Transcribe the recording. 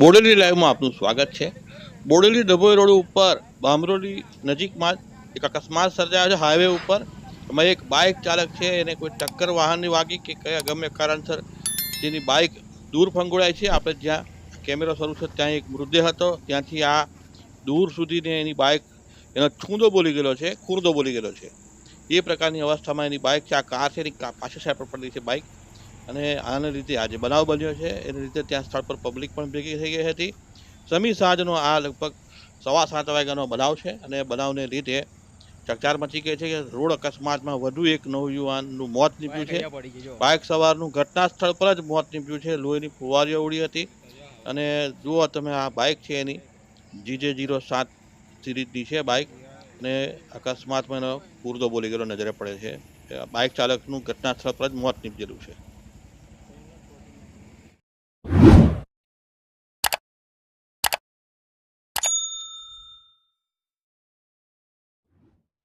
બોડેલી લાઈવમાં આપનું સ્વાગત છે. બોડેલી ડભોઈ રોડ ઉપર બામરોલી નજીકમાં એક અકસ્માત સર્જાયો છે હાઈવે ઉપર. એમાં એક બાઇક ચાલક છે, એને કોઈ ટક્કર વાહનની વાગી કે કયા ગમે કારણસર તેની બાઇક દૂર ફંગોળાય છે. આપણે જ્યાં કેમેરો શરૂ છે ત્યાં એક મૃતદેહ હતો. ત્યાંથી આ દૂર સુધીને એની બાઇક એનો છૂંદો બોલી ગયેલો છે, ખુરદો બોલી ગયેલો છે. એ પ્રકારની અવસ્થામાં એની બાઇક છે. આ કાર છે, એની પાછળ સાઈડ પર પડેલી છે બાઇક અને આને રીતે આજે બનાવ બન્યો છે. એને રીતે ત્યાં સ્થળ પર પબ્લિક પણ ભેગી થઈ ગઈ હતી. સમી સાંજનો આ લગભગ સવા સાત વાગ્યાનો બનાવ છે અને બનાવને લીધે ચકચાર મચી ગઈ છે કે રોડ અકસ્માતમાં વધુ એક નવયુવાનનું મોત નીપજ્યું છે. બાઇક સવારનું ઘટના સ્થળ પર જ મોત નીપજ્યું છે. લોહીની ફુવારીઓ ઉડી હતી. અને જુઓ તમે આ બાઇક છે એની. જીજે જીરો સાત સિરીઝની છે બાઇક. અને અકસ્માતમાં એનો પૂરતો બોલી ગયેલો નજરે પડે છે. બાઇક ચાલકનું ઘટના સ્થળ પર જ મોત નીપજેલું છે.